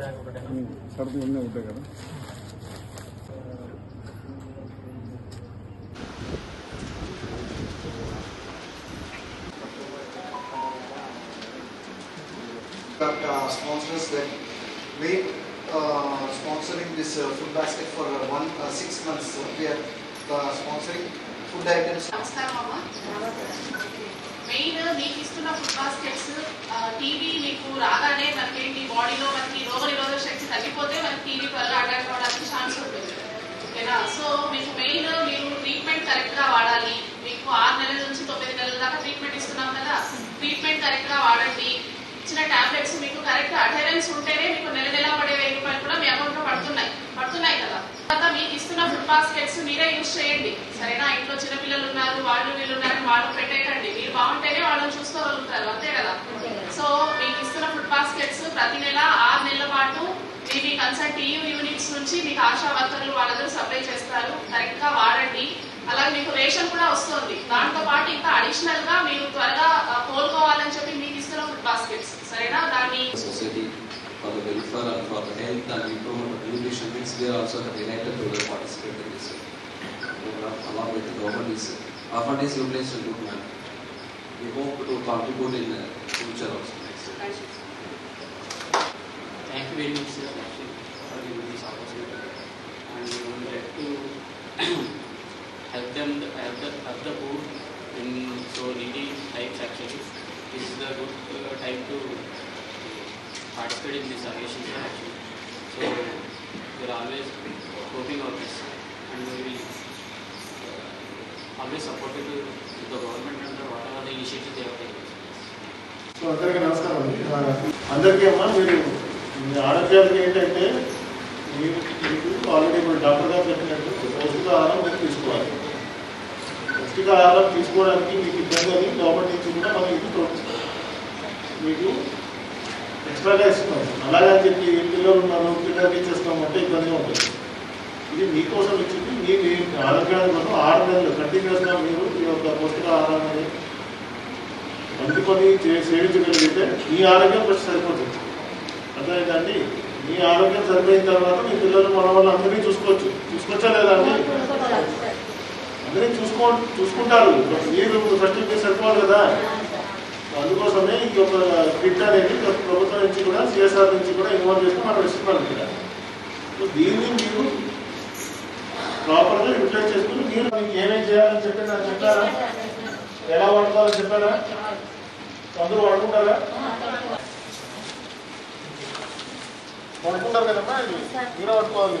Bag ఒకటే ఉంటాయి కదా uh, sponsors that made uh, sponsoring this uh, food basket for uh, one uh, six months. So we are uh, sponsoring food items. Main మీకు ఇస్తున్న food baskets TV మీకు రాగానే మనకి మీ బాడీలో మనకి తగ్గిపోతే మనకి టీవీ వల్ల అటాక్ అవ్వడానికి ఛాన్స్ ఉంటుంది. ఓకేనా? సో మీకు మెయిన్ మీరు ట్రీట్మెంట్ కరెక్ట్గా వాడాలి. మీకు ఆరు నెలల నుంచి తొమ్మిది నెలల దాకా ట్రీట్మెంట్ ఇస్తున్నాం కదా? ట్రీట్మెంట్ కరెక్ట్గా వాడండి. ఇచ్చిన టాబ్లెట్స్ మీకు కరెక్ట్ అటెరెన్స్ ఉంటేనే మీకు నెల నెల పడే వెయ్యి రూపాయలు కూడా మీ అకౌంట్లో పడుతున్నాయి. పడుతున్నాయి కదా? తర్వాత మీకు ఇస్తున్న ఫుడ్ బాస్కెట్స్ మీరే యూజ్ చేయండి. సరేనా? ఇంట్లో చిన్న పిల్లలు ఉన్నారు వాళ్ళు వీళ్ళు ఉన్నారు వాళ్ళు పెట్టేయండి మీరు బాగుంటేనే వాళ్ళు చూసుకోగలుగుతారు అంతే కదా సో మీకు ఇస్తున్న ఫుడ్ బాస్కెట్స్ ప్రతి నెల ఆరు నెలల పాటు కన్సర్ టీయూ యూనిట్స్ నుంచి మీకు ఆశా వర్కర్లు వాళ్ళందరూ సప్లై చేస్తారు. కరెక్ట్గా వాడండి. అలాగే మీకు రేషన్ కూడా వస్తుంది. దాంతో పాటు ఇంకా అడిషనల్గా మీరు త్వరగా కోలుకోవాలని చెప్పి మీకు ఇస్తున్న ఫుడ్ బాస్కెట్స్ సరేనా? దాన్ని for health and improvement of needs we are also related to the participate in this we hope to participate in the future also thank you very much participate in this occasion, sir, actually. So we are always hoping on this and we will uh, always supported to the government and the whatever the initiatives they have taken. So అందరికీ నమస్కారం అండి అందరికీ అమ్మా మీరు మీ ఆరోగ్యానికి ఏంటంటే మీరు మీకు ఆల్రెడీ ఇప్పుడు డాక్టర్ గారు చెప్పినట్టు పౌష్టికాహారం మీరు తీసుకోవాలి పౌష్టికాహారం తీసుకోవడానికి మీకు ఇబ్బంది అని గవర్నమెంట్ నుంచి కూడా మనం ఇది ప్రోత్సహిస్తాం మీకు ఎక్స్ట్రాగా ఇస్తున్నాం అలాగని చెప్పి పిల్లలు ఉన్నారు పిల్లలకి ఇచ్చేస్తాం అంటే ఇబ్బందిగా ఉంటుంది. ఇది మీకోసం ఇచ్చింది మీ మీ ఆరోగ్యానికి కోసం ఆరు నెలలు కంటిన్యూస్గా మీరు ఈ యొక్క పౌష్టికాహారం అనేది అందుకొని సేవించగలిగితే మీ ఆరోగ్యం ఫస్ట్ సరిపోతుంది. అర్థమైందండి? మీ ఆరోగ్యం సరిపోయిన తర్వాత మీ పిల్లలు మన వాళ్ళు అందరినీ చూసుకోవచ్చు. చూసుకోవచ్చా లేదా అండి? అందరినీ చూసుకో చూసుకుంటారు. మీరు ఫస్ట్ మీరు సరిపోవాలి కదా? అందుకోసమే ఈ యొక్క కిట్ అనేది ప్రభుత్వం నుంచి కూడా సిఎస్ఆర్ నుంచి కూడా ఇన్వాల్వ్ చేసి మనం ఇస్తున్నాం ఇక్కడ. సో దీన్ని మీరు ప్రాపర్గా యూటిలైజ్ చేసుకుని మీరు మీకు ఏమేమి చేయాలని చెప్పి నాకు చెప్పారా? ఎలా వాడుకోవాలని చెప్పారా? అందరూ వాడుకుంటారా? వాడుకుంటారు కదమ్మా ఇది. మీరే వాడుకోవాలి.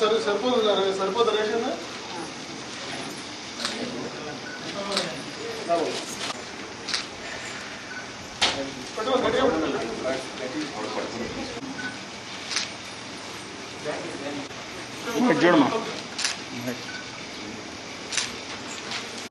సరే సరిపోదు సరిపోదు రేషన్ పట్టుకోండి